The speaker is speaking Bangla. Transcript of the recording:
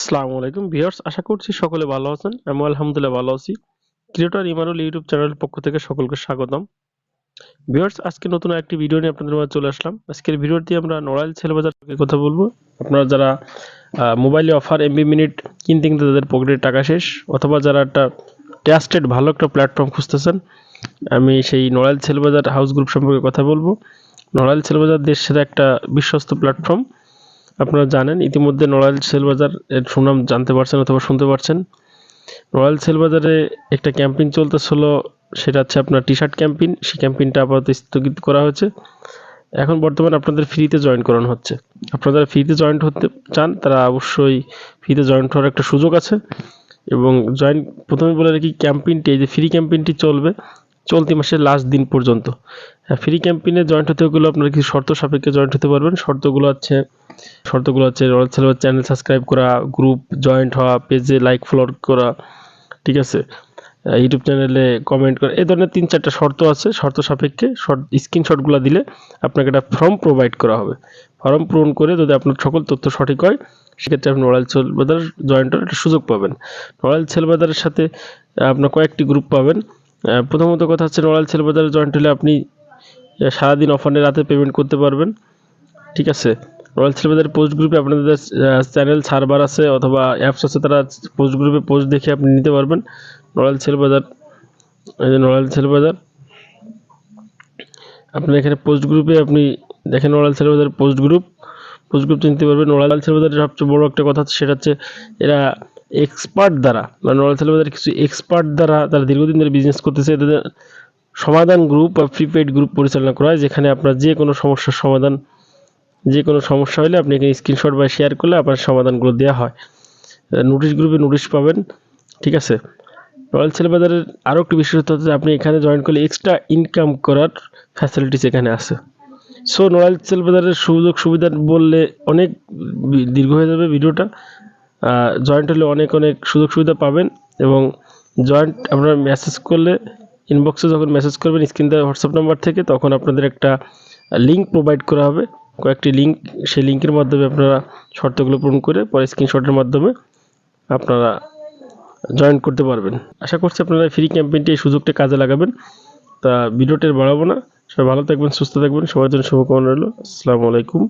আসসালামু আলাইকুম ভিউয়ার্স, আশা করছি সকলে ভালো আছেন। আমি আলহামদুলিল্লাহ ভালো আছি। ক্রিয়েটর ইমানুল ইউটিউব চ্যানেলের পক্ষ থেকে সকলকে স্বাগতম। ভিউয়ার্স, আজকে নতুন একটি ভিডিও নিয়ে আপনাদের মাঝে চলে আসলাম। আজকের ভিডিওটি আমরা নড়াইল ছেলেবাজার কথা বলব। আপনারা যারা মোবাইলে অফার এমবি মিনিট কিনতে কিনতে তাদের পকেটের টাকা শেষ, অথবা যারা একটা ট্রাস্টেড ভালো একটা প্ল্যাটফর্ম খুঁজতেছেন, আমি সেই নড়াইল ছেলেবাজার হাউস গ্রুপ সম্পর্কে কথা বলব। নড়াইল ছেলেবাজার দেশের একটা বিশ্বস্ত প্ল্যাটফর্ম। আপনারা জানেন, ইতিমধ্যে নড়াইল সেল বাজার এর সুনাম জানতে পারছেন অথবা শুনতে পারছেন। নড়াইল সেল বাজারে একটা ক্যাম্পেইন চলতেছিল, সেটা হচ্ছে আপনার টি শার্ট ক্যাম্পেইন। সেই ক্যাম্পেইনটা আপাতত স্থগিত করা হয়েছে। এখন বর্তমানে আপনাদের ফ্রিতে জয়েন করানো হচ্ছে। আপনারা ফ্রিতে জয়েন্ট হতে চান, তারা অবশ্যই ফ্রিতে জয়েন্ট হওয়ার একটা সুযোগ আছে। এবং জয়েন, প্রথমে বলে রাখি, ক্যাম্পেইনটি, এই যে ফ্রি ক্যাম্পেইনটি চলবে, চলতি মাসের লাস্ট দিন পর্যন্ত। হ্যাঁ ফ্রি ক্যাম্পেইনে জয়েন্ট হতে গেলে আপনারা কিছু শর্ত সাপেক্ষে জয়েন্ট হতে পারবেন। শর্তগুলো হচ্ছে শর্তগুলো হচ্ছে রয়্যাল সেলভার চ্যানেল সাবস্ক্রাইব করা গ্রুপ জয়েন্ট হওয়া পেজে লাইক ফলো করা, ঠিক আছে? ইউটিউব চ্যানেলে কমেন্ট করা, এই ধরনের তিন চারটা শর্ত আছে, শর্ত সাপেক্ষে। শর্ট স্ক্রিনশটগুলো দিলে আপনাকে একটা ফর্ম প্রোভাইড করা হবে। ফর্ম পূরণ করে যদি আপনার সকল তথ্য সঠিক হয়, সেক্ষেত্রে আপনি রয়্যাল সেলবাজার জয়েন্ট হওয়ার একটা সুযোগ পাবেন। রয়্যাল সেলবাজারের সাথে আপনার কয়েকটি গ্রুপ পাবেন। প্রথমত কথা হচ্ছে রয়্যাল সেলবাজারে জয়েন্ট হলে আপনি সারাদিন অফারে রাতে পেমেন্ট করতে পারবেন, ঠিক আছে? রয়্যাল সেলবাজার পোস্ট গ্রুপে আপনাদের চ্যানেল সার্ভার আছে অথবা অ্যাপস আছে, তারা পোস্ট গ্রুপে পোস্ট দেখে আপনি নিতে পারবেন। রয়্যাল সেলবাজার এই যে রয়্যাল সেলবাজার আপনার এখানে পোস্ট গ্রুপে আপনি দেখেন রয়্যাল সেলবাজার পোস্ট গ্রুপ পোস্ট গ্রুপ চিনতে পারবেন। রয়্যাল সেলবাজারের সবচেয়ে বড় একটা কথা সেটা হচ্ছে এরা এক্সপার্ট দ্বারা মানে রয়্যাল সেলবাজার কিছু এক্সপার্ট দ্বারা তারা দীর্ঘদিন ধরে বিজনেস করতেছে। এদের সমাধান গ্রুপ বা প্রিপেড গ্রুপ পরিচালনা করা হয়, যেখানে আপনার যে কোনো সমস্যার সমাধান যে কোনো সমস্যা হলে আপনি এখানে স্ক্রিনশট বা শেয়ার করলে আপনার সমাধানগুলো দেওয়া হয়। নোটিশ গ্রুপে নোটিশ পাবেন, ঠিক আছে? রয়্যাল সেল বাজারের আরও একটি বিশেষত্ব হচ্ছে আপনি এখানে জয়েন করলে এক্সট্রা ইনকাম করার ফ্যাসিলিটিস এখানে আছে। সো রয়্যাল সেল বাজারের সুযোগ সুবিধা বললে অনেক দীর্ঘ হয়ে যাবে ভিডিওটা। জয়েন্ট হলে অনেক অনেক সুযোগ সুবিধা পাবেন এবং জয়েন্ট আপনারা মেসেজ করলে ইনবক্সে যখন মেসেজ করবেন স্ক্রিন দেওয়া হোয়াটসঅ্যাপ নাম্বার থেকে, তখন আপনাদের একটা লিঙ্ক প্রোভাইড করা হবে। কয়েকটি লিঙ্ক সেই লিঙ্কের মাধ্যমে আপনারা শর্তগুলো পূরণ করে পরে স্ক্রিনশটের মাধ্যমে আপনারা জয়েন করতে পারবেন। আশা করছি আপনারা ফ্রি ক্যাম্পেইনটি এই সুযোগটা কাজে লাগাবেন। তা ভিডিওটি আর বাড়াবো না। সবাই ভালো থাকবেন, সুস্থ থাকবেন। সবার জন্য শুভকামনা রইল। আসসালামু আলাইকুম।